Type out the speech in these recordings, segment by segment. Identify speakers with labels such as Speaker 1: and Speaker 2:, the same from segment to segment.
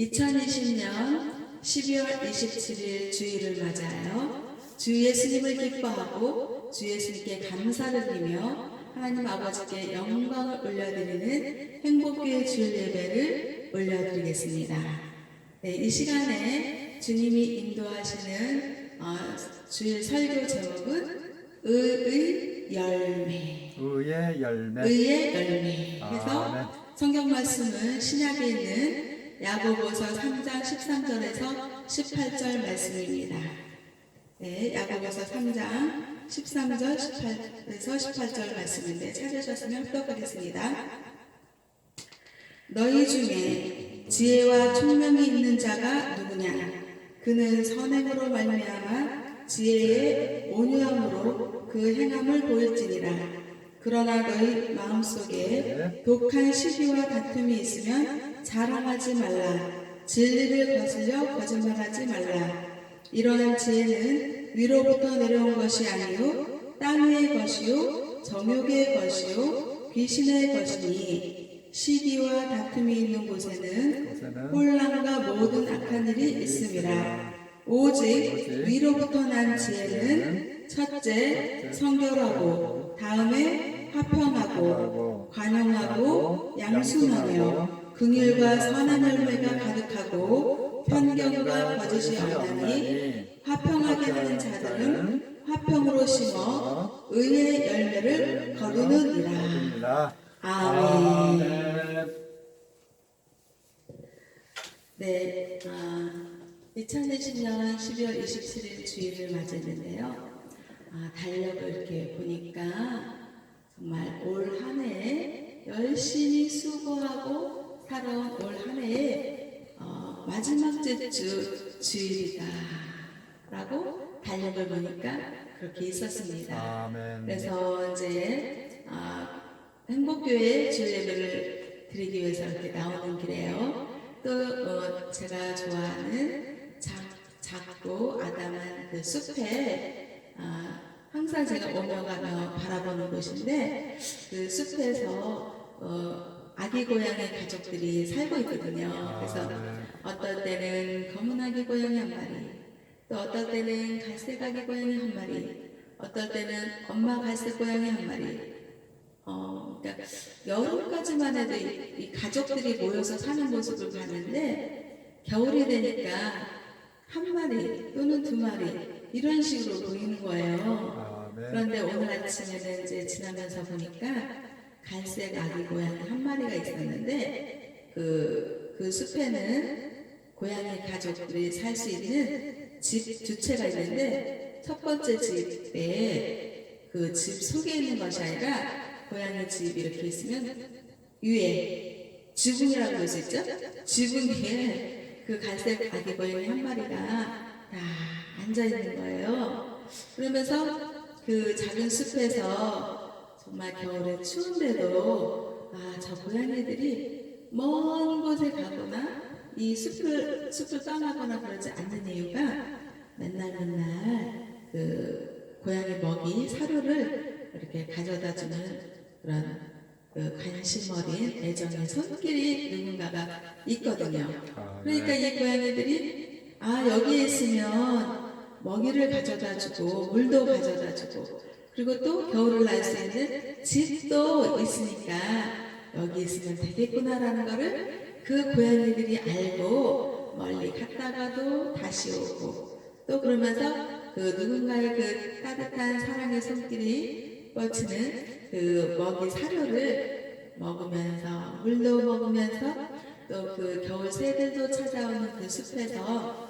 Speaker 1: 2020년 12월 27일 주일을 맞아요. 주 예수님을 기뻐하고 주 예수님께 감사를 드리며 하나님 아버지께 영광을 올려드리는 행복교회 주일 예배를 올려드리겠습니다. 네, 이 시간에 주님이 인도하시는 어, 주일 설교 제목은 의의 열매.
Speaker 2: 의의 열매.
Speaker 1: 의의 열매. 해서
Speaker 2: 아멘.
Speaker 1: 성경 말씀은 신약에 있는 야고보서 3장 13절에서 18절 말씀입니다. 네, 야고보서 3장 13절 18에서 18절 말씀인데 찾으셨으면 합독하겠습니다. 너희 중에 지혜와 총명이 있는 자가 누구냐? 그는 선행으로 말미암아 지혜의 온유함으로 그 행함을 보일지니라. 그러나 너희 마음속에 독한 시기와 다툼이 있으면 자랑하지 말라. 진리를 거슬려 거짓말하지 말라. 이러한 지혜는 위로부터 내려온 것이 아니요 땅 위의 것이요 정욕의 것이요 귀신의 것이니 시기와 다툼이 있는 곳에는 혼란과 모든 악한 일이 있음이라. 오직 위로부터 난 지혜는 첫째 성결하고 다음에 화평하고
Speaker 2: 하고
Speaker 1: 관용하고 양순하며 긍휼과 선한 열매가 가득하고 편견과 거짓이 없나니 화평하게 하는 자들은 화평으로 심어 의의 열매를 거두느니라. 아멘. 네, 아, 2020년 12월 27일 주일을 맞았는데요. 아, 달력을 이렇게 보니까 정말 올 한 해 열심히 수고하고 살아온 올 한 해의 어, 마지막 주 주일이다. 라고 달력을 보니까 그렇게 있었습니다.
Speaker 2: 아멘.
Speaker 1: 그래서 이제 아, 행복교회 주일 예배를 드리기 위해서 이렇게 나오는 길에요. 또 어, 제가 좋아하는 작, 작고 아담한 그 숲에 아, 항상 제가 오며 가며 바라보는 곳인데 그 숲에서 어, 아기 고양이 가족들이 살고 있거든요. 그래서
Speaker 2: 아멘.
Speaker 1: 어떨 때는 검은 아기 고양이 한 마리, 또 어떨 때는 갈색 아기 고양이 한 마리, 어떨 때는 엄마 갈색 고양이 한 마리. 어, 그러니까 여름까지만 해도 이, 이 가족들이 모여서 사는 모습을 봤는데 겨울이 되니까 한 마리 또는 두 마리 이런 식으로 보이는 거예요.
Speaker 2: 아멘.
Speaker 1: 그런데 오늘 아침에는 이제 지나면서 보니까 갈색 아기 고양이 한 마리가 있었는데 그, 그 숲에는 고양이 가족들이 살 수 있는 집 두 채가 있는데 첫 번째 집에 그 집 속에 있는 것이 아니라 고양이 집이 이렇게 있으면 위에 지붕이라고 할수 있죠? 지붕 위에 그 갈색 아기 고양이 한 마리가 다 앉아 있는 거예요. 그러면서 그 작은 숲에서 정말 겨울에 추운데도 아 저 고양이들이 먼 곳에 가거나 이 숲을 숲을 떠나거나 그러지 않는 이유가 맨날 맨날 그 고양이 먹이 사료를 이렇게 가져다 주는 그런 그 관심 어린 애정의 손길이 누군가가 있거든요. 그러니까 이 고양이들이 아 여기에 있으면 먹이를 가져다 주고 물도 가져다 주고 그리고 또 겨울을 날 수 있는 집도 있으니까 여기 있으면 되겠구나라는 거를 그 고양이들이 알고 멀리 갔다가도 다시 오고 또 그러면서 그 누군가의 그 따뜻한 사랑의 손길이 뻗치는 그 먹이 사료를 먹으면서 물도 먹으면서 또 그 겨울 새들도 찾아오는 그 숲에서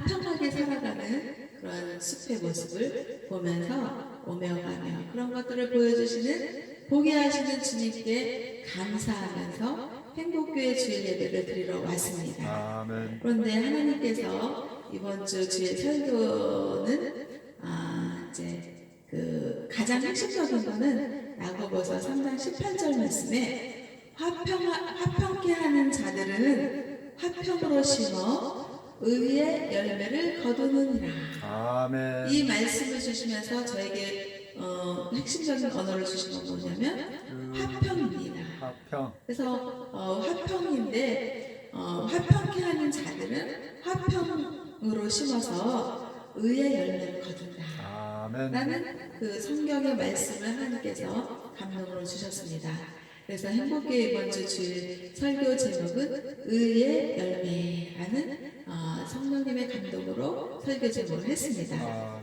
Speaker 1: 화평하게 살아가는 그런 숲의 모습을 보면서 오며 가며 그런 것들을 보여주시는 보게 하시는 주님께 감사하면서 행복교회 주일 예배를 드리러 왔습니다.
Speaker 2: 아멘.
Speaker 1: 그런데 하나님께서 이번 주 주일 설교는 아 이제 그 가장 핵심적인 거는 야고보서 3장 18절 말씀에 화평 화평케 하는 자들은 화평으로 심어 의의 열매를 거두느니라.
Speaker 2: 아멘.
Speaker 1: 이 말씀을 주시면서 저에게 어, 핵심적인 언어를 주신 건 뭐냐면 화평입니다.
Speaker 2: 화평.
Speaker 1: 그래서 어, 화평인데 어, 화평케 하는 자들은 화평으로 심어서 의의 열매를 거둔다.
Speaker 2: 아멘.
Speaker 1: 라는 그 성경의 말씀을 하나님께서 감동으로 주셨습니다. 그래서 행복의 이번 주 주일 설교 제목은 의의 열매라는 어, 성령님의 감동으로 설교 제목을 했습니다.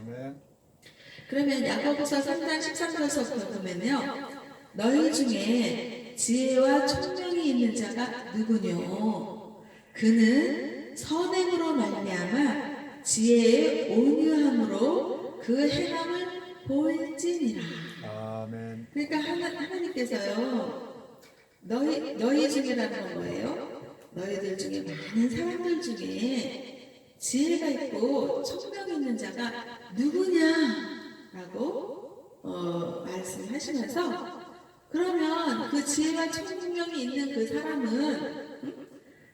Speaker 1: 그러면 야고보서 3장 13절서부터 보면요. 너희 중에 지혜와 총명이 있는 자가 누구뇨? 그는 선행으로 말미암아 지혜의 온유함으로 그 행함을 보일지니라.
Speaker 2: 아멘.
Speaker 1: 그러니까 하나, 하나님께서요. 너희 너희 중에라는 건 뭐예요? 너희들 중에 많은 사람들 중에 지혜가 있고 총명이 있는 자가 누구냐라고 어, 말씀하시면서 그러면 그 지혜와 총명이 있는 그 사람은 음?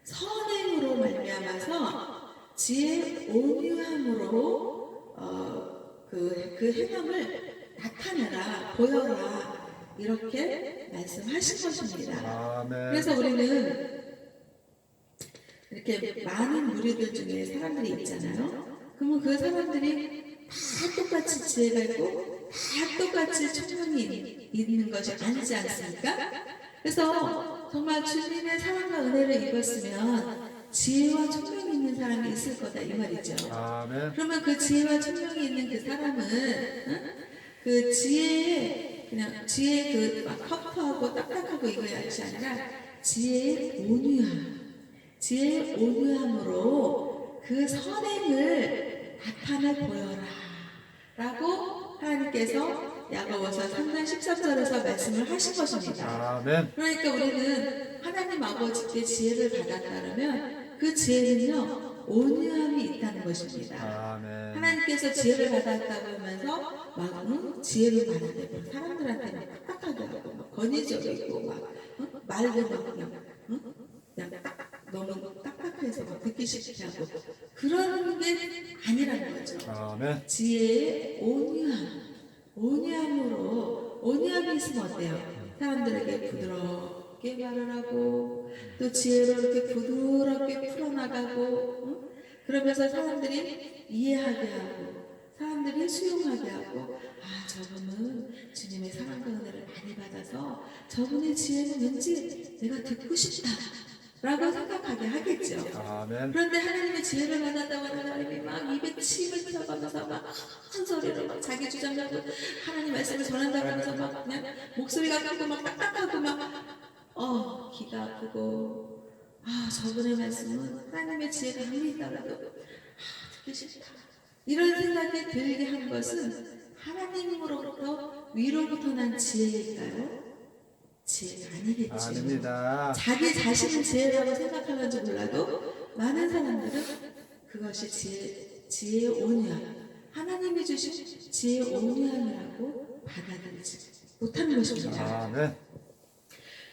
Speaker 1: 선행으로 말미암아서 지혜 온유함으로 어, 그, 그 행함을 나타내라 보여라 이렇게 말씀하신 것입니다.
Speaker 2: 아멘.
Speaker 1: 그래서 우리는 이렇게 많은 무리들 중에 사람들이 있잖아요. 그러면 그 사람들이 다 똑같이 지혜가 있고 다 똑같이 총명이 있는 것이 아니지 않습니까? 그래서 정말 주님의 사랑과 은혜를 입었으면 지혜와 총명이 있는 사람이 있을 거다 이 말이죠.
Speaker 2: 아멘.
Speaker 1: 그러면 그 지혜와 총명이 있는 그 사람은 응? 그 지혜의 그냥 지혜 그막 터프하고 딱딱하고 이거야지 아니라 지혜의 온유함, 지혜의 온유함으로 그 선행을 나타내 보여라 라고 하나님께서 야고보서 3장 13절에서 말씀을 하신 것입니다.
Speaker 2: 아멘.
Speaker 1: 그러니까 우리는 하나님 아버지께 지혜를 받았다면 그 지혜는요 온유함이 있다는 것입니다.
Speaker 2: 아멘.
Speaker 1: 하나님께서 지혜를 받았다고 하면서 막 응? 지혜를 받는데 뭐 사람들한테 막 딱딱하게 하고 막 권위적이고 막 응? 말도 막 그냥, 응? 그냥 딱 너무 딱딱해서 막 듣기 싫게 하고 그런 게 아니라는 거죠.
Speaker 2: 아멘.
Speaker 1: 지혜의 온유함, 온유함으로 온유함이 있으면 어때요? 사람들에게 부드럽게 말을 하고 또 지혜로 이렇게 부드럽게 풀어나가고 응? 그러면서 사람들이 이해하게 하고 사람들이 수용하게 하고 아 저분은 주님의 사랑과 은혜를 많이 받아서 저분의 지혜는 왠지 내가 듣고 싶다 라고 생각하게 하겠죠.
Speaker 2: 아멘.
Speaker 1: 그런데 하나님의 지혜를 받았다고 사람이 막 입에 침을 튀어가면서 막큰 소리로 막 자기 주장하고 하나님 말씀을 전한다고 하면서 막 그냥 목소리가 크고 막 딱딱하고 막어 기가 아프고 아 저분의 말씀은 하나님의 지혜가 아무리 있다가도 아 듣기 싫다 이런 생각이 들게 한 것은 하나님으로부터 위로부터 난 지혜일까요? 지혜가 아니겠죠.
Speaker 2: 아닙니다.
Speaker 1: 자기 자신은 지혜라고 생각하는지 몰라도 많은 사람들은 그것이 지혜, 지혜의 온유함, 하나님이 주신 지혜의 온유함이라고 받아들이지 못하는 것입니다.
Speaker 2: 아멘.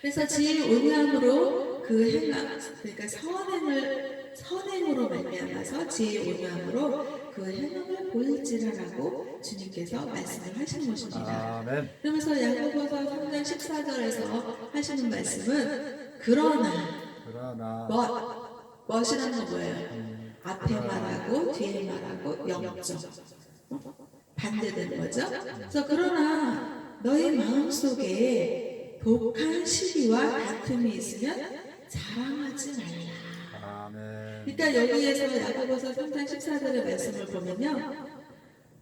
Speaker 1: 그래서 지혜의 온유함으로 그 행함, 그러니까 선행을 선행으로 말미암아서 지혜의 온유함으로 그 행함을 보일지라라고 주님께서 말씀을 하시는 것입니다.
Speaker 2: 아멘.
Speaker 1: 그러면서 야고보서 3장 14절에서 하시는 말씀은 그러나
Speaker 2: 그러나
Speaker 1: 멋 멋이라는 건 뭐예요? 앞에 말하고 뒤에 말하고 영적 어? 반대되는 거죠. 그래서 그러나 너의 마음 속에 독한 시기와 다툼이 있으면 자랑하지 말라.
Speaker 2: 아멘.
Speaker 1: 그러니까 여기에서 야고보서 3장 14절의 말씀을 보면요.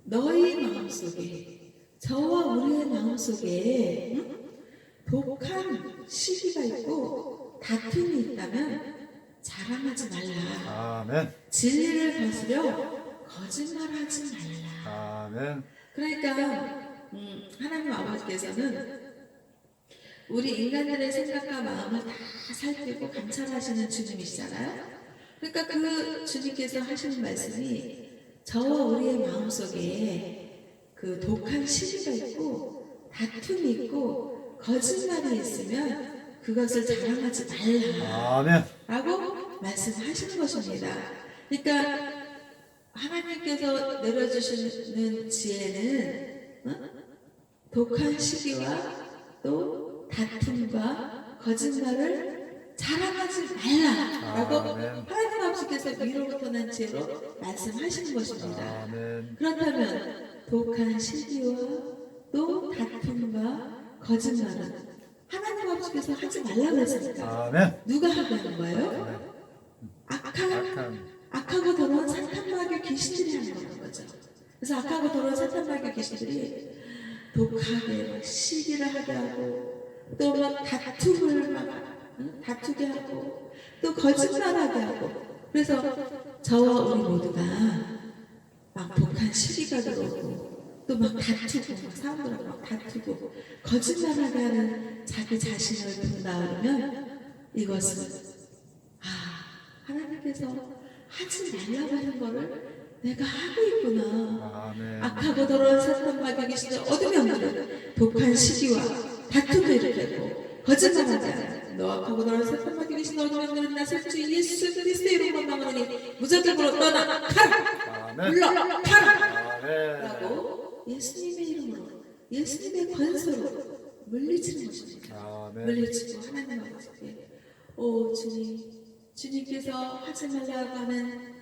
Speaker 1: 너희 마음속에 저와 우리의 마음속에 응? 독한 시기가 있고 다툼이 있다면 자랑하지 말라.
Speaker 2: 아멘.
Speaker 1: 진리를 거스려 거짓말하지 말라.
Speaker 2: 아멘.
Speaker 1: 그러니까 음, 하나님 아버지께서는 우리 인간들의 생각과 마음을 다 살피고 감찰하시는 주님이시잖아요. 그러니까 그 주님께서 하시는 말씀이 저와 우리의 마음 속에 그 독한 시기가 있고 다툼이 있고 거짓말이 있으면 그것을 자랑하지 말라. 라고 말씀하시는 것입니다. 그러니까 하나님께서 내려주시는 지혜는 어? 독한 시기와 또 다툼과 거짓말을 자랑하지 말라라고
Speaker 2: 아멘.
Speaker 1: 하나님 아버지께서 위로부터 난 지혜로 말씀하시는 것입니다.
Speaker 2: 아멘.
Speaker 1: 그렇다면 독한 시기와 또 다툼과 거짓말은 하나님 아버지께서 하지 말라 그랬으니까
Speaker 2: 아멘.
Speaker 1: 누가 하게 하는 거예요?
Speaker 2: 네.
Speaker 1: 악한
Speaker 2: 악한
Speaker 1: 악하고 더러운 사탄마귀 귀신들이 하는 거는 거죠. 그래서 악하고 더러운 사탄마귀 귀신들이 독하게 막 시기를 하게 하고 또 막 다툼을 막 응? 다투게 하고 또 거짓말하게 하고 그래서 저와 우리 모두가 막 독한 시기가 들어오고 또 막 다투고 막 사람들하고 막 다투고 거짓말하게 하는 자기 자신을 본다면 이것은 아 하나님께서 하지 말라고 하는 거를 내가 하고 있구나.
Speaker 2: 아멘.
Speaker 1: 악하고 더러운 사탄 마귀 귀신을 얻으면 그래. 독한 시기와 다툼도 일으키고 거짓말하지 않아. 너 악하고 더러운 사탄 마귀 귀신을 얻으면 그래. 나설주 예수 그리스도 이름으로 나가노니 무적으로 떠나 가라. 물러 가라. 라고 예수님의 이름으로 예수님의 권세로 물리치는 것입니다. 물리치고 하나님 아버지께 오 주님 주님께서 하지 말라고 하는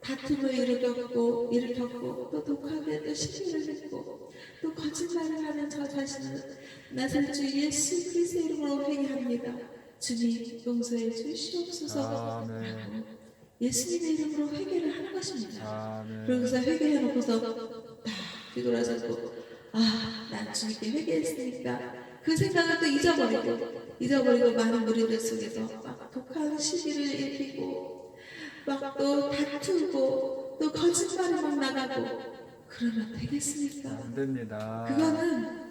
Speaker 1: 다툼을 일으켰고 일으켰고 또 독하게 또 시기를 했고 또 거짓말을 하는 저 자신을 나설 주 예수 그리스도의 이름으로 회개합니다. 주님 용서해 주시옵소서 예수님의 이름으로 회개를 하는 것입니다. 그러고서 회개해 놓고서 딱 뒤돌아서고 아, 난 주님께 회개했으니까 그 생각을 또 잊어버리고 잊어버리고 많은 무리들 속에서 막 독한 시기를 일으키고 막 또 다투고 또 거짓말이 막 나가고 그러면 되겠습니까?
Speaker 2: 안 됩니다.
Speaker 1: 그거는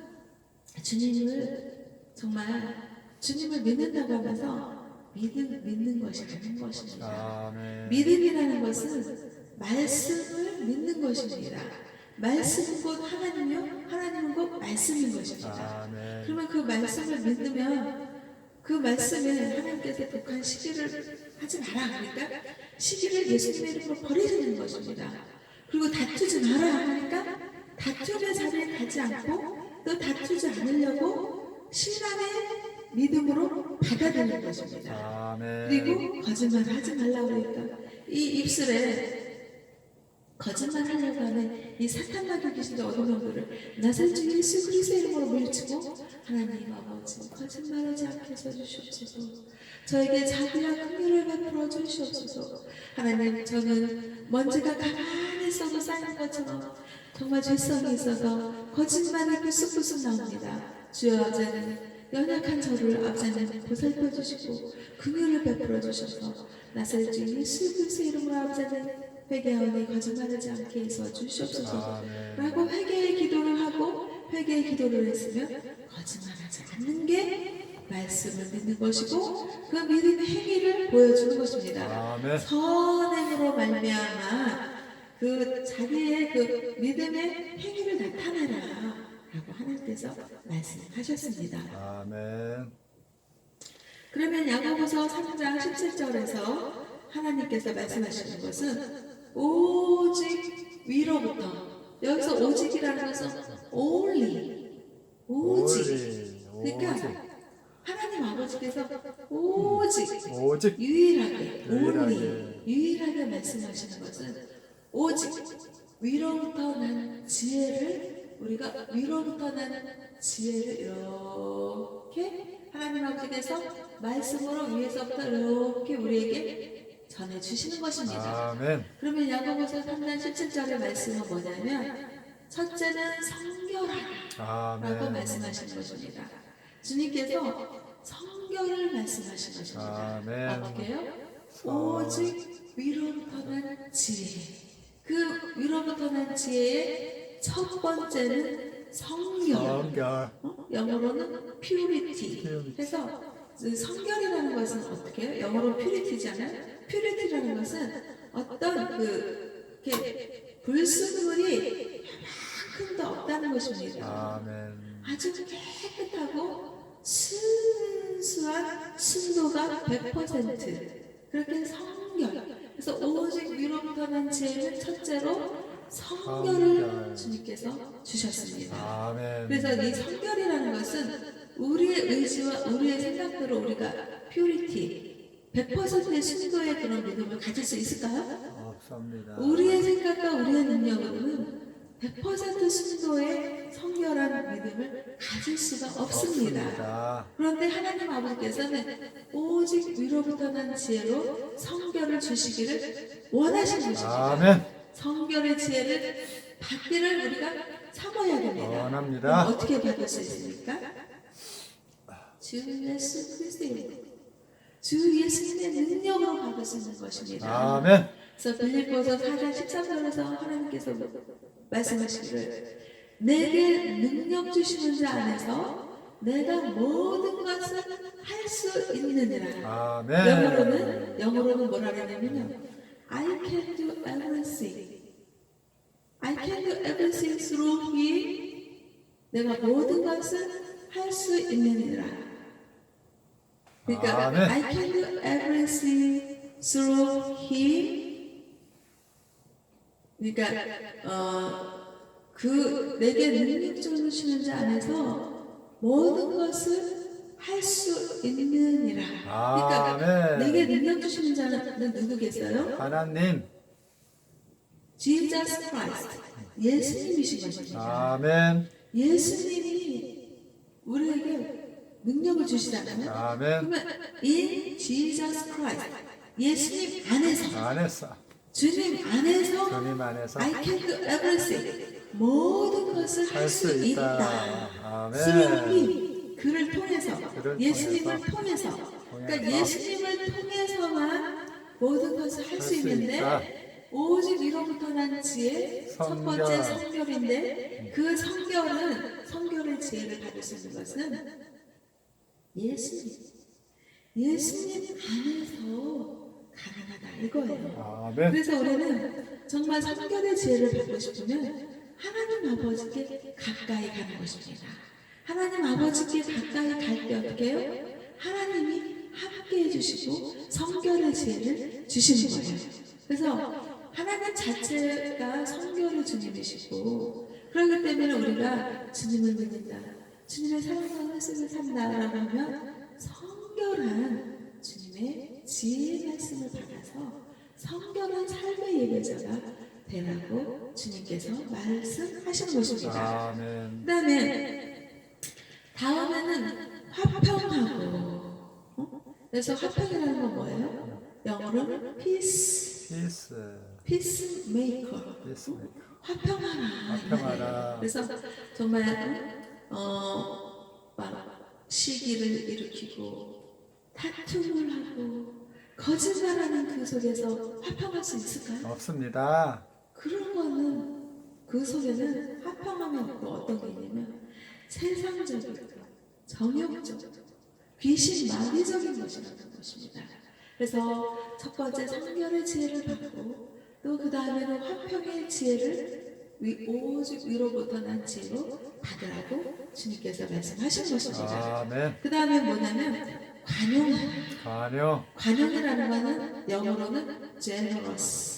Speaker 1: 주님을 정말 주님을 믿는다고 하면서 믿는, 믿는 것이 아닌 것입니다. 믿음이라는 것은 말씀을 믿는 것입니다. 말씀은 곧 하나님이요, 하나님은 곧 말씀인 것입니다. 그러면 그 말씀을 믿으면 그 말씀에 하나님께서 독한 시기를 하지 마라. 그러니까 시기를 예수님의 이름으로 버리는 것입니다. 그리고 다투지 마라 하니까 다툼의 자리에 가지 않고 또 다투지 않으려고 신앙의 믿음으로 받아들이는 것입니다. 그리고 거짓말 하지 말라고 그러니까 이 입술에 거짓말 하려고 하는 이 사탄 마귀 귀신의 어둠 영들을 나살주 예수 그리스도의 이름으로 물리치고 하나님 아버지 거짓말하지 않게 해주시옵소서 저에게 자비와 긍휼을 베풀어 주시옵소서. 하나님 저는 먼지가 가만히 있어도 쌓이는 것처럼 정말 죄성이 있어서 거짓말이 불쑥불쑥 나옵니다. 주여 아버지는 연약한 저를 아버지는 보살펴 주시고 긍휼을 베풀어 주셔서 나사렛 주 예수 그리스도의 이름으로 아버지는 회개하오니 거짓말하지 않게 해서 주시옵소서. 라고 회개의 기도를 하고 회개의 기도를 했으면 거짓말하지 않는 게 말씀을 믿는 것이고 그 믿음의 행위를 보여주는 것입니다.
Speaker 2: 아멘.
Speaker 1: 선행으로 말미암아 그 자기의 그 믿음의 행위를 나타내라 라고 하나님께서 말씀하셨습니다.
Speaker 2: 아멘.
Speaker 1: 그러면 야고보서 3장 17절에서 하나님께서 말씀하시는 것은 오직 위로부터 여기서 오직이라는 것은 only 오직
Speaker 2: 오직.
Speaker 1: 그러니까 하나님 아버지께서 오직
Speaker 2: 오직.
Speaker 1: 유일하게 only
Speaker 2: 유일하게.
Speaker 1: 유일하게 말씀하시는 것은 오직 위로부터 난 지혜를 우리가 위로부터 난 지혜를 이렇게 하나님 아버지께서 말씀으로 위에서부터 이렇게 우리에게 전해 주시는 것입니다.
Speaker 2: 아멘.
Speaker 1: 그러면 야고보서 3장 17절의 말씀은 뭐냐면 첫째는 성결하라 라고
Speaker 2: 아멘.
Speaker 1: 말씀하시는 것입니다. 주님께서 성결을 말씀하신 것입니다.
Speaker 2: 아멘.
Speaker 1: 어떻게 해요? 오직 위로부터 난 지혜. 그 위로부터 난 지혜의 첫 번째는. 성결. 어? 영어로는 purity. 그 성결이라는 것은 어떻게 해요? 영어로 purity잖아요. purity라는 것은 어떤 그 이렇게 불순물이 이만큼도 없다는 것입니다.
Speaker 2: 아멘.
Speaker 1: 아주 깨끗하고 순수한 순도가 100% 그렇게 성결. 그래서 오직 위로부터 난 지혜는 첫째로 성결을
Speaker 2: 성결.
Speaker 1: 주님께서 주셨습니다.
Speaker 2: 아멘.
Speaker 1: 그래서 이 성결이라는 것은 우리의 의지와 우리의 생각대로 우리가 퓨리티, 100%의 순도의 그런 믿음을 가질 수 있을까요?
Speaker 2: 없습니다.
Speaker 1: 우리의 생각과 우리의 능력으로는 100% 순도의 성결한 믿음을 가질 수가 없습니다.
Speaker 2: 없습니다.
Speaker 1: 그런데 하나님 아버지께서는 오직 위로부터 난 지혜로 성결을 주시기를 원하신 것입니다.
Speaker 2: 아멘.
Speaker 1: 성결의 지혜를 받기를 우리가 사모해야 됩니다.
Speaker 2: 원합니다.
Speaker 1: 어떻게 받을 수 있습니까? 주 예수 그리스도의 주 예수님의 능력으로 받을 수 있는 것입니다.
Speaker 2: 아멘.
Speaker 1: 그래서 빌립보서 4장 13절에서 하나님께서 말씀하시기를 내게 능력 주시는 자 안에서 내가 모든 것을 할 수 있느니라.
Speaker 2: 아멘.
Speaker 1: 영어로는 영어로는 뭐라 그러냐면요. I can do everything. I can do everything through Him. 내가 모든 것을 할 수 있느니라. 그러니까
Speaker 2: 아멘.
Speaker 1: I can do everything through Him. 그러니까 어 그 내게 능력 주시는 자 안에서 모든 것을 할 수 있느니라. 그러니까. 내게 능력 주시는 자는 누구겠어요?
Speaker 2: 하나님.
Speaker 1: Jesus Christ. 예수님이신 것입니다.
Speaker 2: 아멘.
Speaker 1: 예수님이 우리에게 능력을 주시잖아요.
Speaker 2: 아멘.
Speaker 1: 그러면 in Jesus Christ. 예수님 안에서
Speaker 2: 안에서
Speaker 1: 주님 안에서
Speaker 2: 주님 안에서
Speaker 1: I can do everything. 모든 것을
Speaker 2: 할할수수
Speaker 1: 있다.
Speaker 2: 있다. 아멘.
Speaker 1: 그를 통해서
Speaker 2: 그를
Speaker 1: 예수님을
Speaker 2: 통해서.
Speaker 1: 통해서 그러니까
Speaker 2: 통해서.
Speaker 1: 예수님을 통해서만 모든 것을
Speaker 2: 할할수수
Speaker 1: 있는데
Speaker 2: 있다.
Speaker 1: 오직 위로부터 난 지혜 첫 번째
Speaker 2: 성결.
Speaker 1: 성결인데 그 성결은 성결의 지혜를 받을 수 있는 것은 예수님 예수님 안에서 가능하다 이거예요.
Speaker 2: 아멘.
Speaker 1: 그래서 우리는 정말 성결의 지혜를 받고 싶으면 하나님 아버지께 가까이 가는 것입니다. 하나님 아버지께 가까이 갈 때 어떻게 해요? 하나님이 함께 해주시고 성결의 지혜를 주시는 거예요. 그래서 하나님 자체가 성결의 주님이시고 그렇기 때문에 우리가 주님을 믿는다. 주님의 사랑하는 말씀을 산다라고 하면 성결한 주님의 지혜의 말씀을 받아서 성결한 삶의 예배자가 되라고 주님께서 말씀하시는 것입니다.
Speaker 2: 아멘.
Speaker 1: 그 다음에 다음에는 화평하고 어? 그래서 화평이라는 건 뭐예요? 영어로는 peace,
Speaker 2: 피스.
Speaker 1: peacemaker
Speaker 2: 피스.
Speaker 1: 화평하라.
Speaker 2: 화평하라.
Speaker 1: 그래서 정말 어 막 시기를 일으키고 다툼을 하고 거짓말하는 그 속에서 화평할 수 있을까요?
Speaker 2: 없습니다.
Speaker 1: 그런 거는 그 속에는 화평함이 없고 어떤 게 있냐면 세상적이고 정욕적이고 귀신 마귀적인 것이라는 것입니다. 그래서 첫 번째 성결의 지혜를 받고 또 그 다음에는 화평의 지혜를 위, 오직 위로부터 난 지혜로 받으라고 주님께서 말씀하신 것입니다.
Speaker 2: 아멘.
Speaker 1: 그 다음에 뭐냐면 관용하라.
Speaker 2: 관용.
Speaker 1: 관용이라는 거는 영어로는 generous.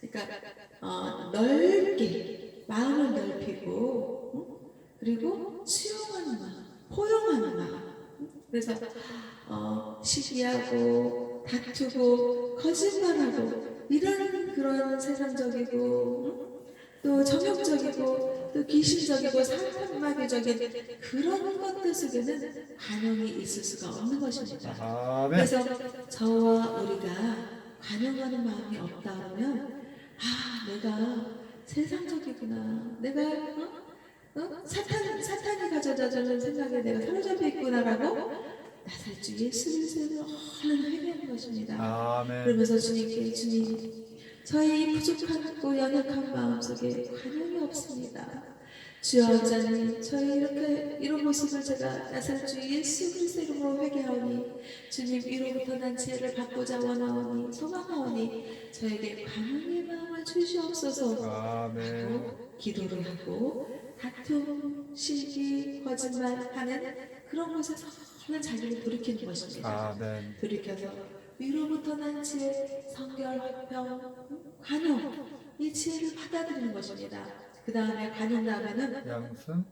Speaker 1: 그러니까 어, 넓게 마음을 넓히고 응? 그리고 수용하는 마음, 포용하는 마음. 응? 그래서 어, 시기하고 다투고 거짓말하고 이런 그런 세상적이고 응? 또 정욕적이고 또 귀신적이고 사탄마귀적인 그런 것들 속에는 관용이 있을 수가 없는 것입니다. 그래서 저와 우리가 관용하는 마음이 없다 그러면 아 내가 세상적이구나 내가 어? 어? 사탄 사탄이 가져다 주는 생각에 내가 사로잡혀 있구나라고 나살주 예수 그리스도를 얼른 회개하는 것입니다.
Speaker 2: 아멘.
Speaker 1: 그러면서 주님께 주님 저희 부족하고 연약한 마음속에 관용이 없습니다. 주여 하나님 저희 이렇게 이런 모습을 제가 나살주 예수 그리스도 이름으로 회개하오니 주님 위로부터 난 지혜를 받고자 원하오니 소망하오니 저에게 관용의 마음을 주시옵소서
Speaker 2: 아멘.
Speaker 1: 하고 기도를 하고 다툼, 시기, 거짓말하는 그런 곳에서 얼른 자기를 돌이키는 것입니다.
Speaker 2: 아멘.
Speaker 1: 돌이켜서 위로부터 난 지혜, 성결, 화평, 관용 이 지혜를 받아들이는 것입니다. 그 다음에 관용 다음에는
Speaker 2: 양순.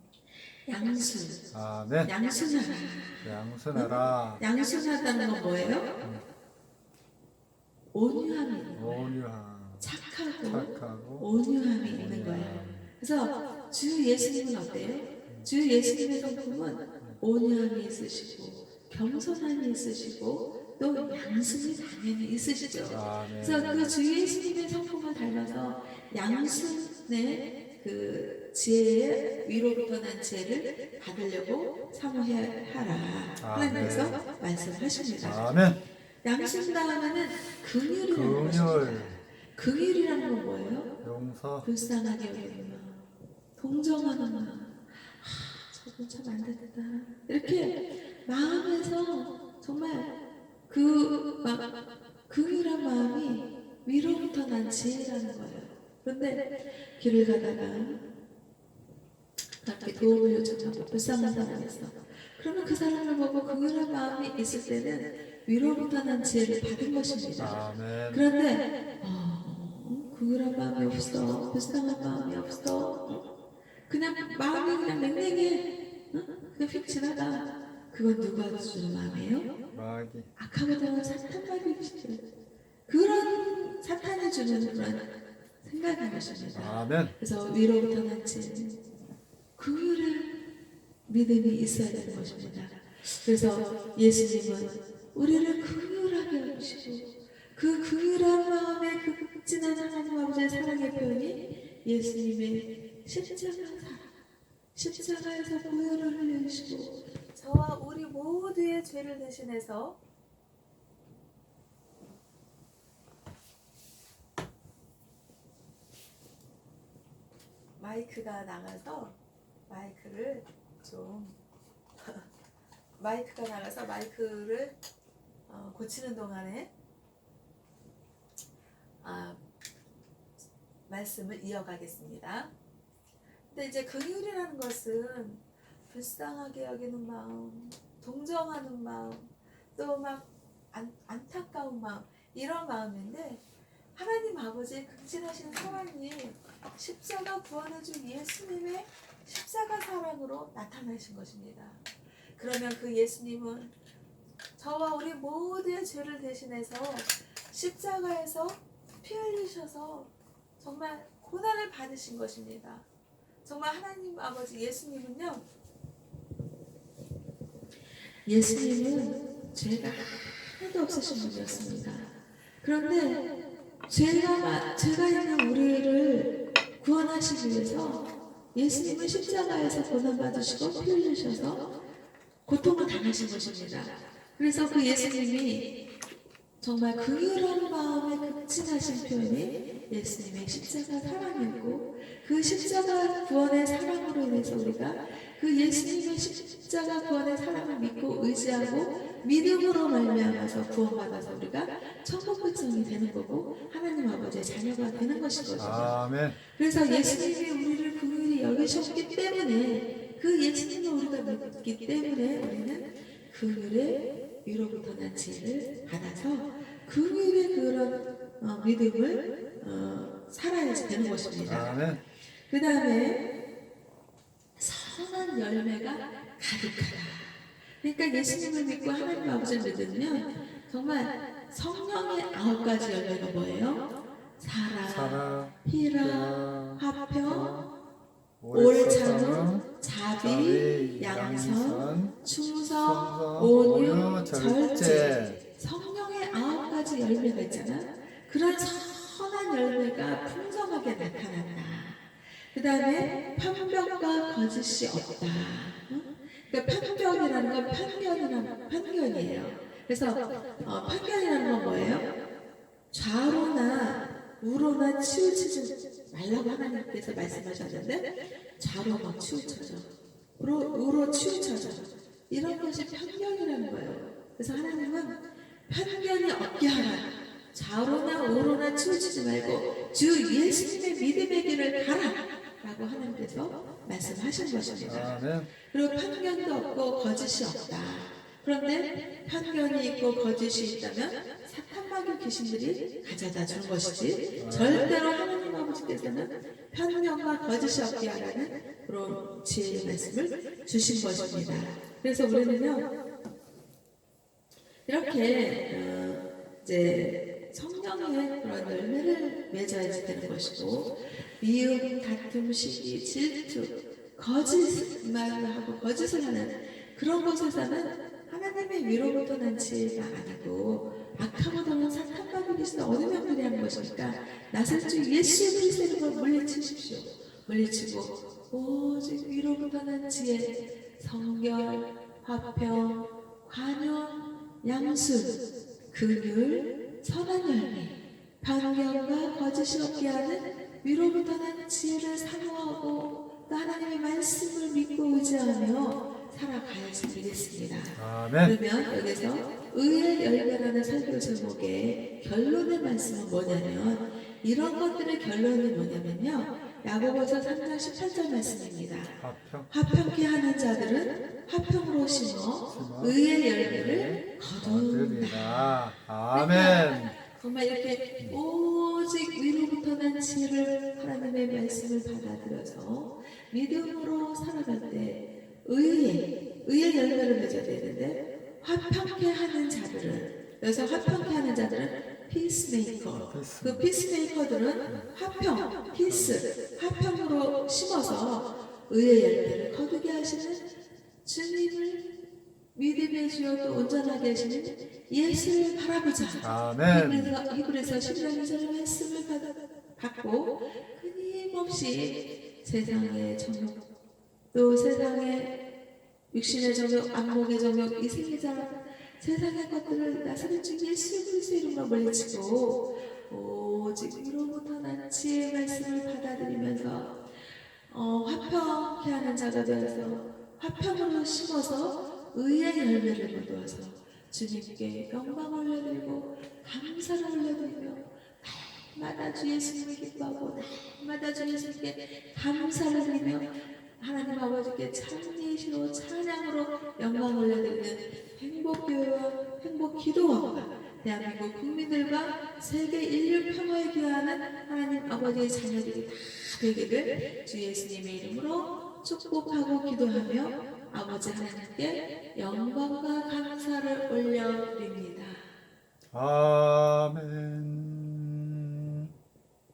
Speaker 1: 양순,
Speaker 2: 아멘.
Speaker 1: 양순하라.
Speaker 2: 양순하라.
Speaker 1: 양순하다는 건 뭐예요? 온유함이 있는 거예요.
Speaker 2: 온유함.
Speaker 1: 착하고
Speaker 2: 착하고.
Speaker 1: 온유함이 있는 거예요. 그래서 주 예수님은 어때요? 주 예수님의 성품은 온유함이 있으시고 겸손함이 있으시고 또 양순이 당연히 있으시죠.
Speaker 2: 아멘.
Speaker 1: 그래서 그 주 예수님의 성품을 닮아서 양순의 그 지혜의 위로부터 난 지혜를 받으려고 사모하라 하나님께서 말씀하십니다.
Speaker 2: 아멘.
Speaker 1: 양순 다음에는 긍휼이라는 것입니다.
Speaker 2: 긍휼.
Speaker 1: 긍휼이라는 건 뭐예요?
Speaker 2: 용서.
Speaker 1: 불쌍하게 마음, 동정하는 마음. 아, 저건 참안 됐다. 이렇게 마음에서 정말 지혜라는 거예요. 그런데 길을 가다가 밖에 도움을 요청하고 불쌍한 사람이 있어. 그러면 그 사람을 보고 긍휼한 마음이 있을 때는 난 지혜를 받은 것입니다. 그런데 어, 긍휼한 마음이 없어 불쌍한 마음이 없어 그냥 마음이 그냥 냉랭해 어? 그냥 휙 지나가 그건 누가 주는 마음이에요?
Speaker 2: 마귀.
Speaker 1: 악하고도 사탄 마귀시죠 그런 사탄이 주는 그런 생각인 것입니다
Speaker 2: 아멘.
Speaker 1: 그래서 위로부터 난지 긍휼의 믿음이 있어야 되는 것입니다. 그래서 예수님은 우리를 긍휼하게 여기시고 그 긍휼한 마음에 그 극진한 하나님 아버지의 사랑의 표현이 예수님의 십자가 십자가에서 보혈을 흘리시고 저와 우리 모두의 죄를 대신해서 마이크가 나가서 마이크를 좀 마이크가 나가서 마이크를 어, 고치는 동안에 아, 말씀을 이어가겠습니다. 근데 이제 긍휼이라는 것은 불쌍하게 여기는 마음, 동정하는 마음, 또 막 안타까운 마음 이런 마음인데 하나님 아버지의 극진하신 사랑이 십자가 구원해준 예수님의 십자가 사랑으로 나타나신 것입니다. 그러면 그 예수님은 저와 우리 모두의 죄를 대신해서 십자가에서 피 흘리셔서 정말 고난을 받으신 것입니다. 정말 하나님 아버지 예수님은요. 예수님은 죄가 하나도 없으신 분이었습니다. 그런데 죄가 마- 죄가 있는 우리를 구원하시기 위해서 예수님은 십자가에서 고난 받으시고 피 흘리셔서 고통을 당하신 것입니다. 그래서 그 예수님이 정말 긍휼한 마음에 극진하신 표현이 예수님의 십자가 사랑이고 그 십자가 구원의 사랑으로 인해서 우리가 그 예수님의 십자가 구원의 사랑을 믿고 의지하고 믿음으로 말미암아서 구원받아서 우리가 백성이 되는 거고 하나님 아버지의 자녀가 되는 것이죠.
Speaker 2: 아멘.
Speaker 1: 그래서 예수님이 우리를 긍휼히 여기셨기 때문에 그 예수님을 우리가 믿기 때문에 우리는 긍휼의 위로부터 난 지혜를 받아서 긍휼의 그런 어, 믿음을 어, 살아야 되는 것입니다.
Speaker 2: 아멘.
Speaker 1: 그 다음에 선한 열매가 가득하다. 그러니까 예수님을 믿고 하나님 아버지를 믿으면 정말 성령의 아홉 가지 열매가 뭐예요? 사랑, 희락, 화평,
Speaker 2: 오래
Speaker 1: 옳찬음,
Speaker 2: 참음,
Speaker 1: 자비, 양선, 충성, 온유,
Speaker 2: 절제.
Speaker 1: 성령의 아홉 가지 열매가 있잖아. 그런 선한 열매가 풍성하게 나타난다. 그 다음에 편벽과 거짓이 없다. 응? 그러니까 편벽이라는 건 편견이라는 편견이에요. 그래서 어, 편견이라는 건 뭐예요? 좌로나 우로나 치우치지 말라고 하나님께서 말씀하셨는데 좌로 막 치우쳐져 우로, 우로 치우쳐져 이런 것이 편견이라는 거예요 그래서 하나님은 편견이 없게 하라 좌로나 우로나 치우치지 말고 주 예수님의 믿음의 길을 가라 라고 하나님께서 말씀하신 것입니다
Speaker 2: 아멘.
Speaker 1: 그리고 편견도 없고 거짓이 없다. 그런데 편견이 있고 거짓이 있다면 사탄 마귀 귀신들이 가져다 준 것이지 절대로 하나님 아버지께서는 편견과 거짓이 없게 하라는 그런 지혜의 말씀을 주신 것입니다. 그래서 우리는요 이렇게 어, 이제 성령의 그런 열매를 맺어야 되는 것이고 미움, 다툼, 시기, 질투, 거짓말을 하고 거짓을 하는 그런 곳에서는 하나님의 위로부터 난 지혜가 아니고 악하고도는 사탄과 그리스도 어느 명들이 하는 것입니까? 나설주 예수 그리스도를 물리치십시오. 물리치고 오직 위로부터 난 지혜, 성결, 화평, 관용, 양순, 긍휼, 선한 열매, 편견과 거짓이 없게 하는 위로부터 난 지혜를 사모하고 또 하나님의 말씀을 믿고 의지하며 살아가야지 되겠습니다.
Speaker 2: 아멘.
Speaker 1: 그러면 여기서 의의 열매라는 설교 제목의 결론의 말씀은 뭐냐면 이런 것들의 결론이 뭐냐면요. 야고보서 3장 18절 말씀입니다.
Speaker 2: 화평.
Speaker 1: 화평케 하는 자들은 화평으로 심어 의의 열매를 거둔다.
Speaker 2: 드리라. 아멘.
Speaker 1: 정말 이렇게 오직 위로부터 난 지혜를 하나님의 말씀을 받아들여서 믿음으로 살아갈 때 의의 의의 열매를 맺어야 되는데 화평케 하는 자들은 그래서 화평케 하는 자들은 피스메이커 그 피스메이커들은 화평 피스 화평으로 심어서 의의 열매를 거두게 하시는 주님을 믿음의 주여 또 온전하게 하시는 예수를 바라보자.
Speaker 2: 아멘.
Speaker 1: 그래서 이불에서 10년의 말씀을 받아, 받고 끊임없이 세상의 정욕 또 세상의 육신의 정욕, 안목의 정욕, 이생의 자랑 세상의 것들을 나사렛 주 예수 그리스도 이름으로 물리치고 오직 위로부터 난 지혜의 말씀을 받아들이면서 어, 화평케 하는 자가 되어서 화평으로 심어서 의의 열매를 거두어서. 주님께 영광 올려드리고 감사를 올려드리며 날마다 주 예수님을 기뻐하고 날마다 주 예수님께 감사를 드리며 하나님 아버지께 찬미시로 찬양으로 영광 올려드리는 행복교회와 행복기도원과 대한민국 국민들과 세계 인류 평화에 기여하는 하나님 아버지의 자녀들이 다 되기를 주 예수님의 이름으로 축복하고 기도하며 아버지 하나님께 영광과 감사를 올려드립니다.
Speaker 2: 아멘.